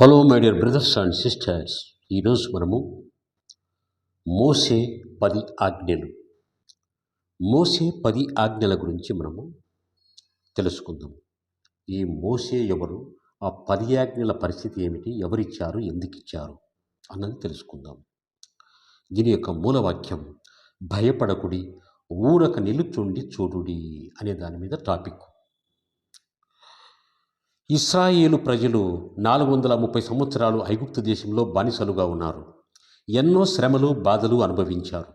Hello my dear brothers and sisters ఈరోజు మనము మోసే పది ఆజ్ఞలు. మోసే పది ఆజ్ఞల గురించి మనము తెలుసుకుందాం ఈ మోసే ఎవరు? ఆ పది ఆజ్ఞల పరిస్థితి ఏమిటి? ఎవరిచ్చారు? ఎందుకు ఇచ్చారు అన్నది తెలుసుకుందాం. దీని యొక్క మూలవాక్యం భయపడకుడి ఊరక నిలుచుండి చూడుడి అనే దాని మీద టాపిక్. ఇస్రాయేలు ప్రజలు నాలుగు వందల ముప్పై సంవత్సరాలు ఐగుప్తు దేశంలో బానిసలుగా ఉన్నారు. ఎన్నో శ్రమలు బాధలు అనుభవించారు.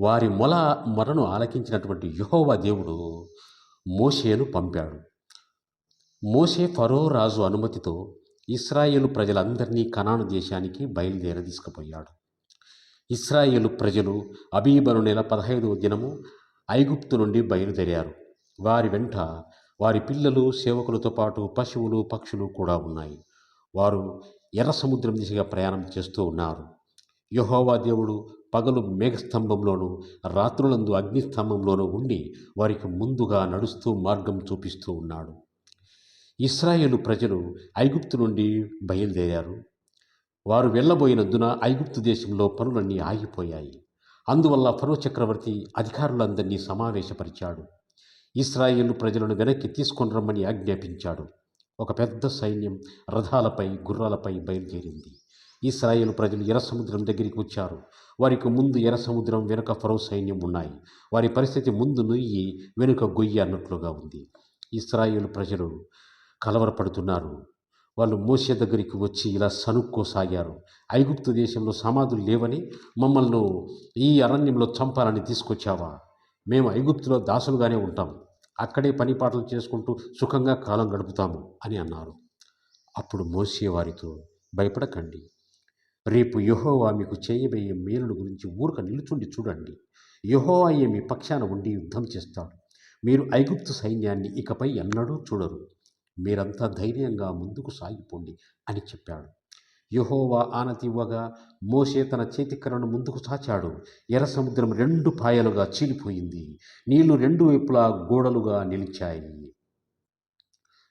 వారి మొల మొరను ఆలకించినటువంటి యహోవా దేవుడు మోషేను పంపాడు. మోషే ఫరో రాజు అనుమతితో ఇస్రాయేలు ప్రజలందరినీ కనాను దేశానికి బయలుదేర తీసుకుపోయాడు. ఇస్రాయేలు ప్రజలు అబీబను నెల పదహైదవ దినము ఐగుప్తు నుండి బయలుదేరారు. వారి వెంట వారి పిల్లలు సేవకులతో పాటు పశువులు పక్షులు కూడా ఉన్నాయి. వారు ఎర్ర సముద్రం దిశగా ప్రయాణం చేస్తూ ఉన్నారు. యహోవా దేవుడు పగలు మేఘస్తంభంలోనూ రాత్రులందు అగ్నిస్తంభంలోనూ ఉండి వారికి ముందుగా నడుస్తూ మార్గం చూపిస్తూ ఉన్నాడు. ఇస్రాయేలు ప్రజలు ఐగుప్తు నుండి బయలుదేరారు. వారు వెళ్ళబోయినందున ఐగుప్తు దేశంలో పనులన్నీ ఆగిపోయాయి. అందువల్ల ఫరో చక్రవర్తి అధికారులందరినీ సమావేశపరిచాడు. ఇస్రాయేలు ప్రజలను వెనక్కి తీసుకొని రమ్మని ఆజ్ఞాపించాడు. ఒక పెద్ద సైన్యం రథాలపై గుర్రాలపై బయలుదేరింది. ఇస్రాయేలు ప్రజలు ఎర్రసముద్రం దగ్గరికి వచ్చారు. వారికి ముందు ఎర్ర సముద్రం వెనుక ఫరో సైన్యం ఉన్నాయి. వారి పరిస్థితి ముందు నుయ్యి వెనుక గొయ్యి అన్నట్లుగా ఉంది. ఇస్రాయేలు ప్రజలు కలవరపడుతున్నారు. వాళ్ళు మోసే దగ్గరికి వచ్చి ఇలా సనుక్కోసాగారు ఐగుప్తు దేశంలో సమాధులు లేవని మమ్మల్ని ఈ అరణ్యంలో చంపాలని తీసుకొచ్చావా? మేము ఐగుప్తులో దాసులుగానే ఉంటాం. అక్కడే పని పాటలు చేసుకుంటూ సుఖంగా కాలం గడుపుతాము అని అన్నారు. అప్పుడు మోసే వారితో భయపడకండి. రేపు యహోవా మీకు చేయబోయే మేలును గురించి ఊరక నిలుచుండి చూడండి. యెహోవాయే మీ పక్షాన ఉండి యుద్ధం చేస్తాడు. మీరు ఐగుప్తు సైన్యాన్ని ఇకపై ఎన్నడూ చూడరు. మీరంతా ధైర్యంగా ముందుకు సాగిపోండి అని చెప్పాడు. యహోవా ఆనతివ్వగా మోషే తన చేతికరను ముందుకు చాచాడు. ఎర్ర సముద్రం రెండు పాయలుగా చీలిపోయింది. నీళ్ళు రెండు వైపులా గోడలుగా నిలిచాయి.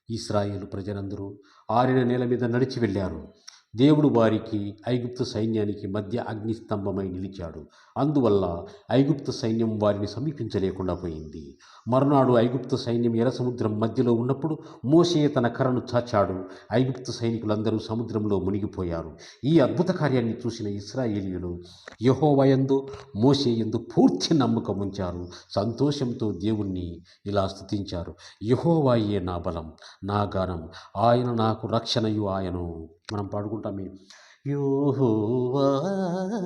ఇస్రాయేలు ప్రజలందరూ ఆరిన నేల మీద నడిచి వెళ్ళారు. దేవుడు వారికి ఐగుప్తు సైన్యానికి మధ్య అగ్నిస్తంభమై నిలిచాడు. అందువల్ల ఐగుప్తు సైన్యం వారిని సమీపించలేకుండా పోయింది. మరునాడు ఐగుప్తు సైన్యం ఎర్ర సముద్రం మధ్యలో ఉన్నప్పుడు మోసే తన కర్రను చాచాడు. ఐగుప్తు సైనికులందరూ సముద్రంలో మునిగిపోయారు. ఈ అద్భుత కార్యాన్ని చూసిన ఇస్రాయేలీయులు యహోవయందు మోసే ఎందు పూర్తి నమ్మకం ఉంచారు. సంతోషంతో దేవుణ్ణి ఇలా స్తుతించారు. యహోవాయే నా బలం నా గానం. ఆయన నాకు రక్షణయు ఆయను. మనం పాడుకుంటాం యోహోవా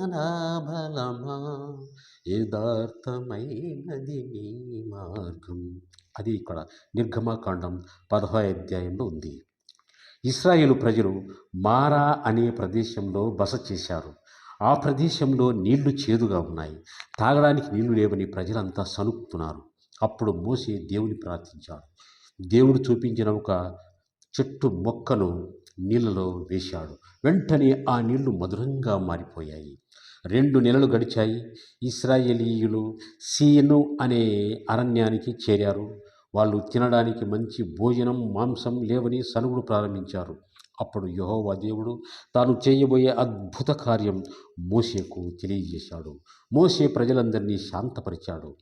నా బలమా యథార్థమైనది మీ మార్గం. అది ఇక్కడ నిర్గమాకాండం పదహో అధ్యాయంలో ఉంది. ఇస్రాయేలు ప్రజలు మారా అనే ప్రదేశంలో బస చేశారు. ఆ ప్రదేశంలో నీళ్ళు చేదుగా ఉన్నాయి. తాగడానికి నీళ్ళు లేవని ప్రజలంతా సనుక్కుతున్నారు అప్పుడు మోసే దేవుని ప్రార్థించాడు. దేవుడు చూపించిన ఒక చెట్టు మొక్కను నీళ్ళలో వేశాడు. వెంటనే ఆ నీళ్ళు మధురంగా మారిపోయాయి. రెండు నెలలు గడిచాయి. ఇస్రాయేలీయులు సీను అనే అరణ్యానికి చేరారు. వాళ్ళు తినడానికి మంచి భోజనం మాంసం లేవని సలుగుడు ప్రారంభించారు. అప్పుడు యహోవా దేవుడు తాను చేయబోయే అద్భుత కార్యం మోసేకు తెలియజేశాడు. మోసే ప్రజలందరినీ శాంతపరిచాడు.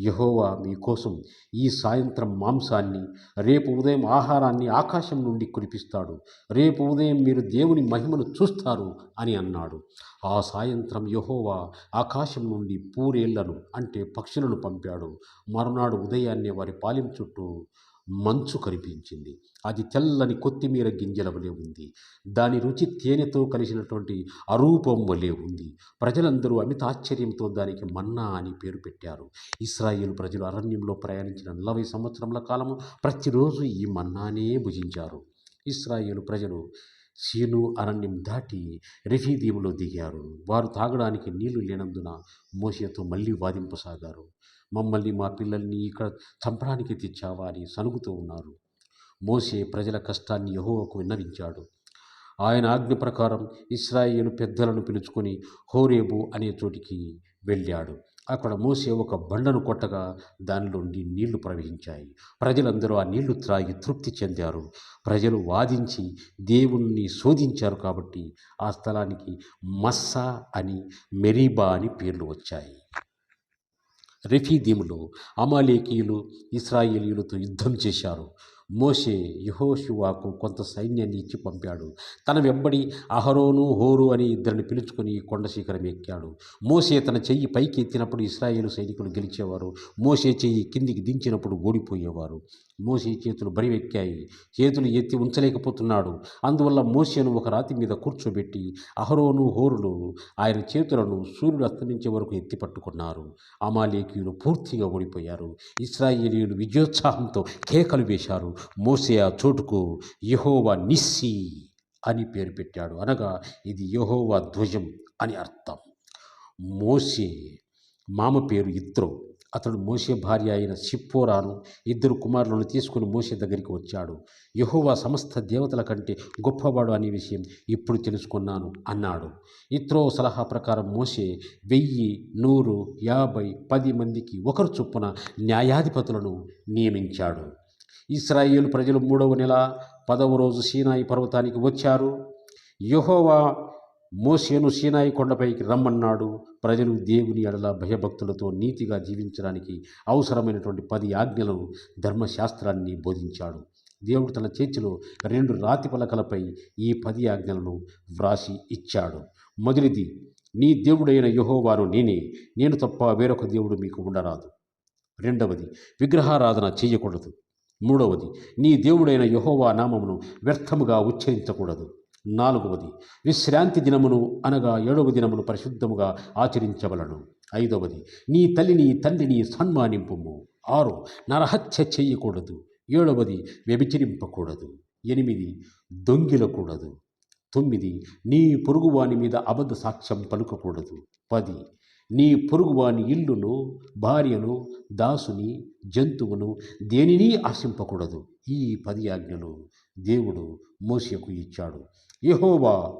యహోవా మీకోసం ఈ సాయంత్రం మాంసాన్ని రేపు ఉదయం ఆహారాన్ని ఆకాశం నుండి కురిపిస్తాడు. రేపు ఉదయం మీరు దేవుని మహిమను చూస్తారు అని అన్నాడు. ఆ సాయంత్రం యహోవా ఆకాశం నుండి పూరేళ్ళను అంటే పక్షులను పంపాడు. మరునాడు ఉదయాన్నే వారి పాలెం చుట్టూ మంచు కనిపించింది. అది తెల్లని కొత్తిమీర గింజల వలె ఉంది. దాని రుచి తేనెతో కలిసినటువంటి అరూపం వలె ఉంది. ప్రజలందరూ అమిత ఆశ్చర్యంతో దానికి మన్నా అని పేరు పెట్టారు. ఇస్రాయేల్ ప్రజలు అరణ్యంలో ప్రయాణించిన నలభై సంవత్సరముల కాలము ప్రతిరోజు ఈ మన్నానే భుజించారు. ఇస్రాయేలు ప్రజలు సీను అరణ్యం దాటి రెఫీదీములో దిగారు. వారు తాగడానికి నీళ్ళు లేనందున మోసేతో మళ్ళీ వాదింపసాగారు. మమ్మల్ని మా పిల్లల్ని ఇక్కడ చంపడానికి తెచ్చావా అని సనుగుతూ ఉన్నారు. మోసే ప్రజల కష్టాన్ని యహోవకు విన్నవించాడు. ఆయన ఆజ్ఞ ప్రకారం ఇస్రాయేలు పెద్దలను పిలుచుకొని హోరేబు అనే చోటికి వెళ్ళాడు. అక్కడ మోసే ఒక బండను కొట్టగా దానిలోండి నీళ్ళు ప్రవహించాయి. ప్రజలందరూ ఆ నీళ్ళు త్రాగి తృప్తి చెందారు. ప్రజలు వాదించి దేవుణ్ణి శోధించారు కాబట్టి ఆ స్థలానికి మస్సా అని మెరీబా అని పేర్లు వచ్చాయి. రెఫీదీములు అమాలేకీయులు ఇస్రాయేలీయులతో యుద్ధం చేశారు. మోషే యహోషువాకు కొంత సైన్యాన్ని ఇచ్చి పంపాడు. తన వెంబడి అహరోను హోరు అని ఇద్దరిని పిలుచుకొని కొండ శిఖరం ఎక్కాడు. మోసే తన చెయ్యి పైకి ఎత్తినప్పుడు ఇస్రాయేలు సైనికులు గెలిచేవారు. మోసే చెయ్యి కిందికి దించినప్పుడు ఓడిపోయేవారు. మోసే చేతులు బరివెక్కాయి. చేతులు ఎత్తి ఉంచలేకపోతున్నాడు. అందువల్ల మోసేను ఒక రాతి మీద కూర్చోబెట్టి అహరోను హోరులు ఆయన చేతులను సూర్యుడు అస్తమించే వరకు ఎత్తి పట్టుకున్నారు. అమాలేకీయులు పూర్తిగా ఓడిపోయారు. ఇస్రాయేలీయులు విజయోత్సాహంతో కేకలు వేశారు. మోసే ఆ చోటుకు యహోవా నిస్సి అని పేరు పెట్టాడు. అనగా ఇది యహోవా ధ్వజం అని అర్థం. మోసే మామ పేరు ఇత్రో. అతడు మోసే భార్య అయిన సిప్పోరాను ఇద్దరు కుమారులను తీసుకుని మోసే దగ్గరికి వచ్చాడు. యహోవా సమస్త దేవతల కంటే గొప్పవాడు అనే విషయం ఇప్పుడు తెలుసుకున్నాను అన్నాడు. ఇత్రో సలహా ప్రకారం మోసే వెయ్యి నూరు యాభై పది మందికి ఒకరు చొప్పున న్యాయాధిపతులను నియమించాడు. ఇస్రాయేల్ ప్రజలు మూడవ నెల పదవ రోజు సీనాయి పర్వతానికి వచ్చారు. యహోవా మోసేను సీనాయి కొండపైకి రమ్మన్నాడు. ప్రజలు దేవుని ఎడల భయభక్తులతో నీతిగా జీవించడానికి అవసరమైనటువంటి పది ఆజ్ఞలను ధర్మశాస్త్రాన్ని బోధించాడు. దేవుడు తన చేతిలో రెండు రాతి పలకలపై ఈ పది ఆజ్ఞలను వ్రాసి ఇచ్చాడు. మొదటిది నీ దేవుడైన యహోవారు నేనే నేను తప్ప వేరొక దేవుడు మీకు ఉండరాదు. రెండవది విగ్రహారాధన చేయకూడదు. మూడవది నీ దేవుడైన యహోవా నామమును వ్యర్థముగా ఉచ్చరించకూడదు. నాలుగవది విశ్రాంతి దినమును అనగా ఏడవ దినమును పరిశుద్ధముగా ఆచరించవలను. ఐదవది నీ తల్లిని తండ్రిని సన్మానింపుము. ఆరు నరహత్య చేయకూడదు. ఏడవది వ్యభిచరింపకూడదు. ఎనిమిది దొంగిలకూడదు. తొమ్మిది నీ పొరుగువాని మీద అబద్ధ సాక్ష్యం పలుకకూడదు. పది నీ పొరుగువాని ఇల్లును భార్యను దాసుని జంతువును దేనిని ఆశింపకూడదు. ఈ పది ఆజ్ఞలు దేవుడు మోసకు ఇచ్చాడు. యహోవా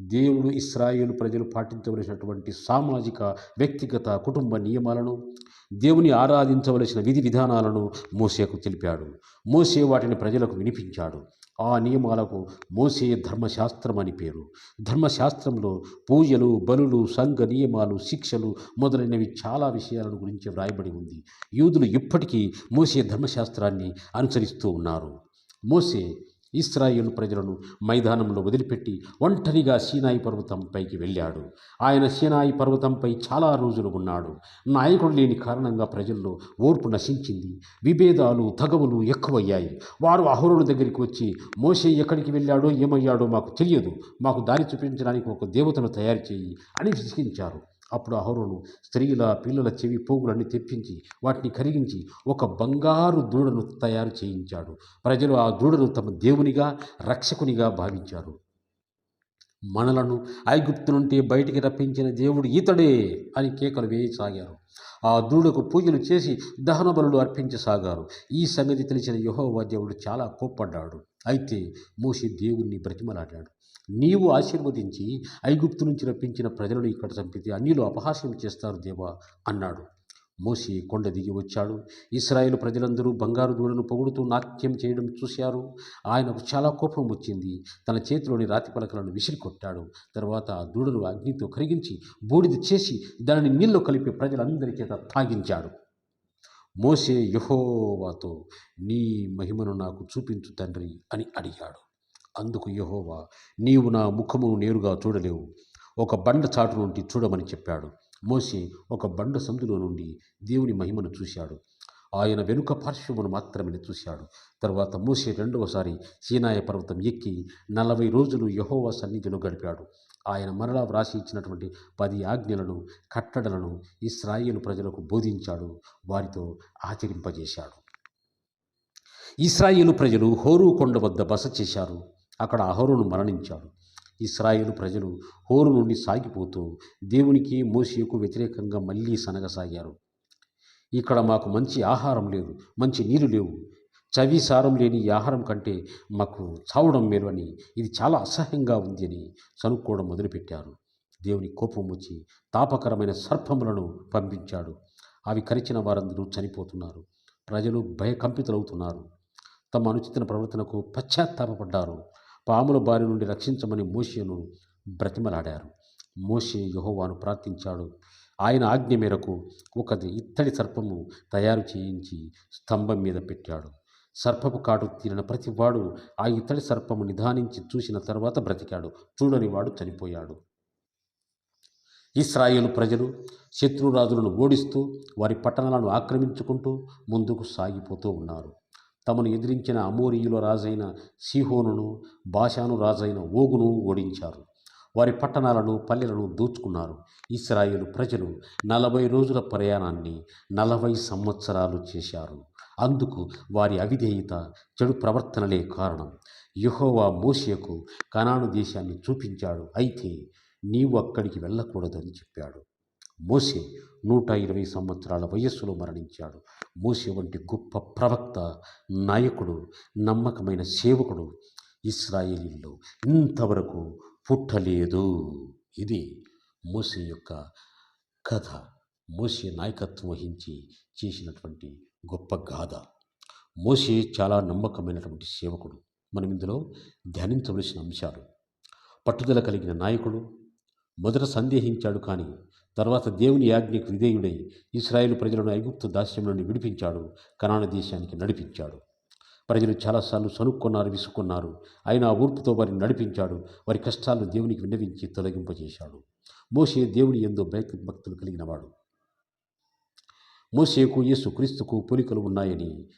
దేవుడు ఇస్రాయేలు ప్రజలు పాటించవలసినటువంటి సామాజిక వ్యక్తిగత కుటుంబ నియమాలను దేవుని ఆరాధించవలసిన విధి విధానాలను మోసేకు తెలిపాడు. మోసే వాటిని ప్రజలకు వినిపించాడు. ఆ నియమాలకు మోసే ధర్మశాస్త్రం అని పేరు. ధర్మశాస్త్రంలో పూజలు బలులు సంఘ నియమాలు శిక్షలు మొదలైనవి చాలా విషయాలను గురించి వ్రాయబడి ఉంది. యూదులు ఇప్పటికీ మోసే ధర్మశాస్త్రాన్ని అనుసరిస్తూ ఉన్నారు. మోసే ఇస్రాయేలు ప్రజలను మైదానంలో వదిలిపెట్టి ఒంటరిగా సీనాయి పర్వతంపైకి వెళ్ళాడు. ఆయన సీనాయి పర్వతంపై చాలా రోజులు ఉన్నాడు. నాయకుడు లేని కారణంగా ప్రజల్లో ఓర్పు నశించింది. విభేదాలు తగవులు ఎక్కువయ్యాయి. వారు అహోరుల దగ్గరికి వచ్చి మోసే ఎక్కడికి వెళ్ళాడో ఏమయ్యాడో మాకు తెలియదు. మాకు దారి చూపించడానికి ఒక దేవతను తయారు చేయి అని విసిగించారు. అప్పుడు అహరోను స్త్రీల పిల్లల చెవి పోగులన్నీ తెప్పించి వాటిని కరిగించి ఒక బంగారు దూడను తయారు చేయించాడు. ప్రజలు ఆ దూడను తమ దేవునిగా రక్షకునిగా భావించారు. మనలను ఐగుప్తు నుండి బయటికి రప్పించిన దేవుడు ఈతడే అని కేకలు వేయసాగారు. ఆ దూడకు పూజలు చేసి దహన బలులు అర్పించసాగారు. ఈ సంగతి తెలిసిన యహోవా దేవుడు చాలా కోప్పడ్డాడు. అయితే మూసి దేవుణ్ణి బ్రతిమలాడాడు. నీవు ఆశీర్వదించి ఐగుప్తు నుంచి రప్పించిన ప్రజలను ఇక్కడ చంపితే అన్యులు అపహాస్యం చేస్తారు దేవా అన్నాడు. మోసి కొండ దిగి వచ్చాడు. ఇస్రాయేల్ ప్రజలందరూ బంగారు దూడను పొగుడుతూ నాట్యం చేయడం చూశారు. ఆయనకు చాలా కోపం వచ్చింది. తన చేతిలోని రాతి పలకలను విసిరి కొట్టాడు తర్వాత ఆ దూడను అగ్నితో కరిగించి బూడిద చేసి దానిని నీళ్ళు కలిపి ప్రజలందరి చేత తాగించాడు మోసే యహోవాతో నీ మహిమను నాకు చూపించు తండ్రి అని అడిగాడు. అందుకు యహోవా నీవు నా ముఖమును నేరుగా చూడలేవు. ఒక బండ చాటు నుండి చూడమని చెప్పాడు. మోసే ఒక బండ సందులో నుండి దేవుని మహిమను చూశాడు. ఆయన వెనుక పార్శ్వమును మాత్రమే చూశాడు. తర్వాత మోసే రెండవసారి సీనాయ పర్వతం ఎక్కి నలభై రోజులు యహోవా సన్నిధిలో గడిపాడు. ఆయన మరలా వ్రాసి ఇచ్చినటువంటి పది ఆజ్ఞలను కట్టడలను ఇస్రాయేలు ప్రజలకు బోధించాడు. వారితో ఆచరింపజేశాడు. ఇస్రాయేలు ప్రజలు హోరు కొండ వద్ద బస చేశారు. అక్కడ అహోరును మరణించాడు. ఇస్రాయేలు ప్రజలు హోరు నుండి సాగిపోతూ దేవునికి మోసియకు వ్యతిరేకంగా మళ్ళీ సనగసాగారు. ఇక్కడ మాకు మంచి ఆహారం లేదు మంచి నీరు లేవు. చవి సారం లేని ఈ ఆహారం కంటే మాకు చావడం మేలు అని ఇది చాలా అసహ్యంగా ఉంది అని చనుక్కోవడం మొదలుపెట్టారు. దేవుని కోపం వచ్చి తాపకరమైన సర్పములను పంపించాడు. అవి కరిచిన వారందరూ చనిపోతున్నారు. ప్రజలు భయకంపితులవుతున్నారు. తమ అనుచిత ప్రవర్తనకు పశ్చాత్తాపడ్డారు పాముల బారి నుండి రక్షించమని మోషేను బ్రతిమలాడారు. మోషే యహోవాను ప్రార్థించాడు. ఆయన ఆజ్ఞ మేరకు ఒక ఇత్తడి సర్పము తయారు చేయించి స్తంభం మీద పెట్టాడు. సర్పపు కాటు తీరిన ప్రతివాడు ఆ ఇత్తడి సర్పము నిదానించి చూసిన తర్వాత బ్రతికాడు. చూడని వాడు చనిపోయాడు. ఇస్రాయేలు ప్రజలు శత్రురాజులను ఓడిస్తూ వారి పట్టణాలను ఆక్రమించుకుంటూ ముందుకు సాగిపోతూ ఉన్నారు. తమను ఎదిరించిన అమోరియుల రాజైన సిహోనును బాషాను రాజైన ఓగును ఓడించారు. వారి పట్టణాలను పల్లెలను దోచుకున్నారు. ఇస్రాయేలు ప్రజలు నలభై రోజుల ప్రయాణాన్ని నలభై సంవత్సరాలు చేశారు. అందుకు వారి అవిధేయత చెడు ప్రవర్తనలే కారణం. యుహోవా మోషియకు కనాను దేశాన్ని చూపించాడు. అయితే నీవు అక్కడికి వెళ్ళకూడదని చెప్పాడు. మోసే నూట ఇరవై సంవత్సరాల వయస్సులో మరణించాడు. మోసే వంటి గొప్ప ప్రవక్త నాయకుడు నమ్మకమైన సేవకుడు ఇస్రాయేలీల్లో ఇంతవరకు పుట్టలేదు. ఇది మోసే యొక్క కథ. మోసే నాయకత్వం వహించి చేసినటువంటి గొప్ప గాథ. మోసే చాలా నమ్మకమైనటువంటి సేవకుడు. మనం ఇందులో ధ్యానించవలసిన అంశాలు. పట్టుదల కలిగిన నాయకుడు మొదట సందేహించాడు కానీ తర్వాత దేవుని యాజ్ఞకు విధేయుడై ఇస్రాయేల్ ప్రజలను ఐగుప్తు దాస్యం నుండి విడిపించాడు కనాన దేశానికి నడిపించాడు. ప్రజలు చాలాసార్లు సనుక్కున్నారు విసుక్కున్నారు. అయినా ఊర్పుతో వారిని నడిపించాడు. వారి కష్టాలను దేవునికి విన్నవించి తొలగింపజేశాడు. మోసే దేవుని ఎందో భక్తి భక్తులు కలిగినవాడు. మోసేకు యేసు క్రీస్తుకు పోలికలు ఉన్నాయని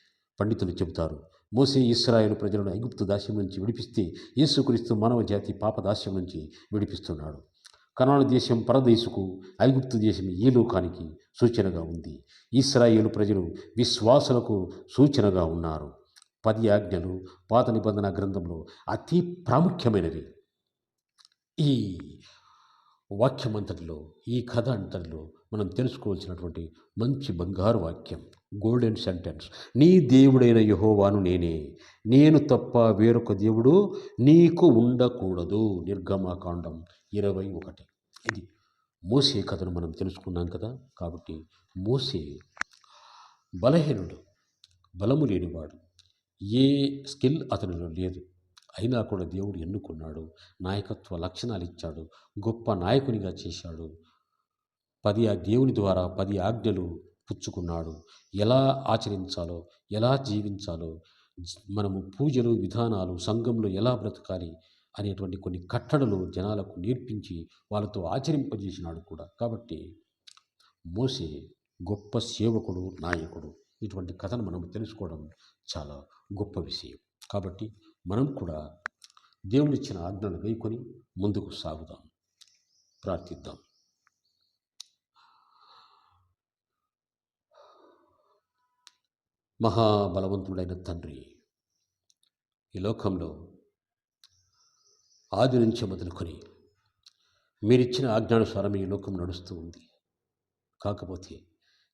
పండితులు చెబుతారు. మోసే ఇస్రాయేల్ ప్రజలను ఐగుప్తు దాస్యం నుంచి విడిపిస్తే యేసుక్రీస్తు మానవ జాతి పాప దాస్యం నుంచి విడిపిస్తున్నాడు. కనాను దేశం పరదేశుకు ఐగుప్తు దేశం ఈ లోకానికి సూచనగా ఉంది? ఇస్రాయేలు ప్రజలు విశ్వాసులకు సూచనగా ఉన్నారు. పది ఆజ్ఞలు పాత నిబంధన గ్రంథంలో అతి ప్రాముఖ్యమైనవి. ఈ వాక్యమంతటిలో ఈ కథ అంతటిలో మనం తెలుసుకోవాల్సినటువంటి మంచి బంగారు వాక్యం గోల్డెన్ సెంటెన్స్ నీ దేవుడైన యహోవాను నేనే. నేను తప్ప వేరొక దేవుడు నీకు ఉండకూడదు. నిర్గమాకాండం ఇరవై ఒకటి. ఇది మోసే కథను మనం తెలుసుకున్నాం కదా? కాబట్టి మోసే బలహీనుడు బలము లేనివాడు. ఏ స్కిల్ అతనిలో లేదు. అయినా కూడా దేవుడు ఎన్నుకున్నాడు. నాయకత్వ లక్షణాలు ఇచ్చాడు. గొప్ప నాయకునిగా చేశాడు. పది ఆ దేవుని ద్వారా పది ఆజ్ఞలు పుచ్చుకున్నాడు. ఎలా ఆచరించాలో ఎలా జీవించాలో మనము పూజలు విధానాలు సంఘంలో ఎలా బ్రతకాలి అనేటువంటి కొన్ని కట్టడలు జనాలకు నేర్పించి వాళ్ళతో ఆచరింపజేసినాడు కూడా. కాబట్టి మోసే గొప్ప సేవకుడు నాయకుడు ఇటువంటి కథను మనం తెలుసుకోవడం చాలా గొప్ప విషయం. కాబట్టి మనం కూడా దేవునిచ్చిన ఆజ్ఞను వేయుకొని ముందుకు సాగుదాం. ప్రార్థిద్దాం. మహాబలవంతుడైన తండ్రి ఈ లోకంలో ఆది నుంచి మొదలుకొని మీరిచ్చిన ఆజ్ఞానుసారం ఈ లోకం నడుస్తూ ఉంది. కాకపోతే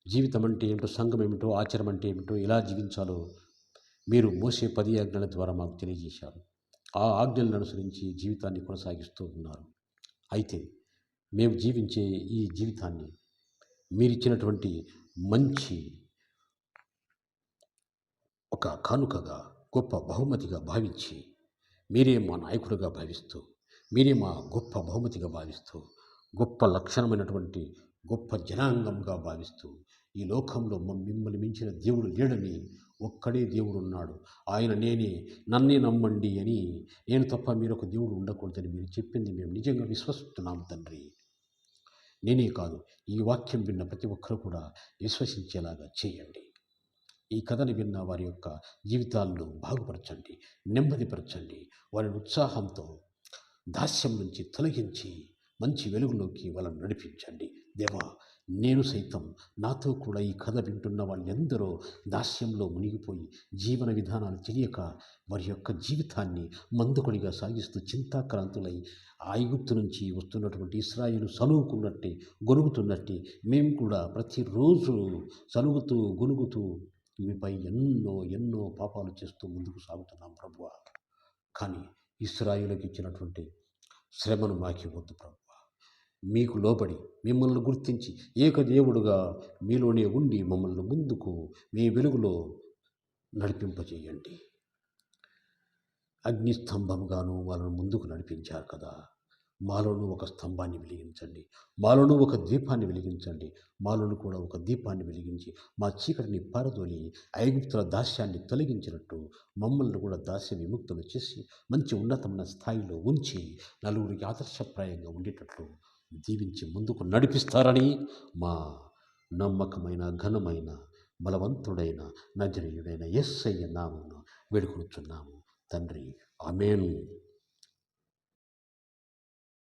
జీవితం అంటే ఏమిటో సంఘం ఏమిటో ఆచారం అంటే ఏమిటో ఎలా జీవించాలో మీరు మోసే పది ఆజ్ఞల ద్వారా మాకు తెలియజేశారు. ఆ ఆజ్ఞలను అనుసరించి జీవితాన్ని కొనసాగిస్తూ ఉన్నారు. అయితే మేము జీవించే ఈ జీవితాన్ని మీరిచ్చినటువంటి మంచి ఒక కానుకగా గొప్ప బహుమతిగా భావించి మీరే మా నాయకుడిగా భావిస్తూ మీరే మా గొప్ప బహుమతిగా భావిస్తూ గొప్ప లక్షణమైనటువంటి గొప్ప జనాంగంగా భావిస్తూ ఈ లోకంలో మ- మిమ్మల్ని మించిన దేవుడు లేడని ఒక్కడే దేవుడు ఉన్నాడు ఆయన నేనే నన్నే నమ్మండి అని నేను తప్ప మీరు ఒక దేవుడు ఉండకూడదని మీరు చెప్పింది మేము నిజంగా విశ్వసిస్తున్నాం తండ్రి. నేనే కాదు ఈ వాక్యం విన్న ప్రతి ఒక్కరు కూడా విశ్వసించేలాగా చేయండి. ఈ కథని విన్న వారి యొక్క జీవితాలను బాగుపరచండి నెమ్మదిపరచండి. వారిని ఉత్సాహంతో దాస్యం నుంచి తొలగించి మంచి వెలుగులోకి వాళ్ళని నడిపించండి. దేవా నేను సైతం నాతో కూడా ఈ కథ వింటున్న వాళ్ళెందరో దాస్యంలో మునిగిపోయి జీవన విధానాలు తెలియక వారి యొక్క జీవితాన్ని మందుకొడిగా సాగిస్తూ చింతాక్రాంతులై ఐగుప్తు నుంచి వస్తున్నటువంటి ఇస్రాయిలు సలుగుకున్నట్టే గొనుగుతున్నట్టే మేము కూడా ప్రతిరోజు సలుగుతూ గొనుగుతూ మీపై ఎన్నో ఎన్నో పాపాలు చేస్తూ ముందుకు సాగుతున్నాం ప్రభువ. కానీ ఇస్రాయిలకు ఇచ్చినటువంటి శ్రమను మాకివద్దు ప్రభు మీకు లోబడి మిమ్మల్ని గుర్తించి ఏకదేవుడుగా మీలోనే ఉండి మమ్మల్ని ముందుకు మీ వెలుగులో నడిపింపజేయండి. అగ్నిస్తంభంగాను వాళ్ళను ముందుకు నడిపించారు కదా. మాలోను ఒక స్తంభాన్ని వెలిగించండి. మాలోను ఒక దీపాన్ని వెలిగించండి. మాలోను కూడా ఒక దీపాన్ని వెలిగించి మా చీకటిని పారదోలి ఐగుప్తుల దాస్యాన్ని తొలగించినట్టు మమ్మల్ని కూడా దాస్య విముక్తులు చేసి మంచి ఉన్నతమైన స్థాయిలో ఉంచి నలుగురికి ఆదర్శప్రాయంగా ఉండేటట్లు దీవించి ముందుకు నడిపిస్తారని మా నమ్మకమైన ఘనమైన బలవంతుడైన నజరీయుడైన ఎస్ఐ నామను వేడుకొనుచున్నాము. తండ్రి ఆమెను.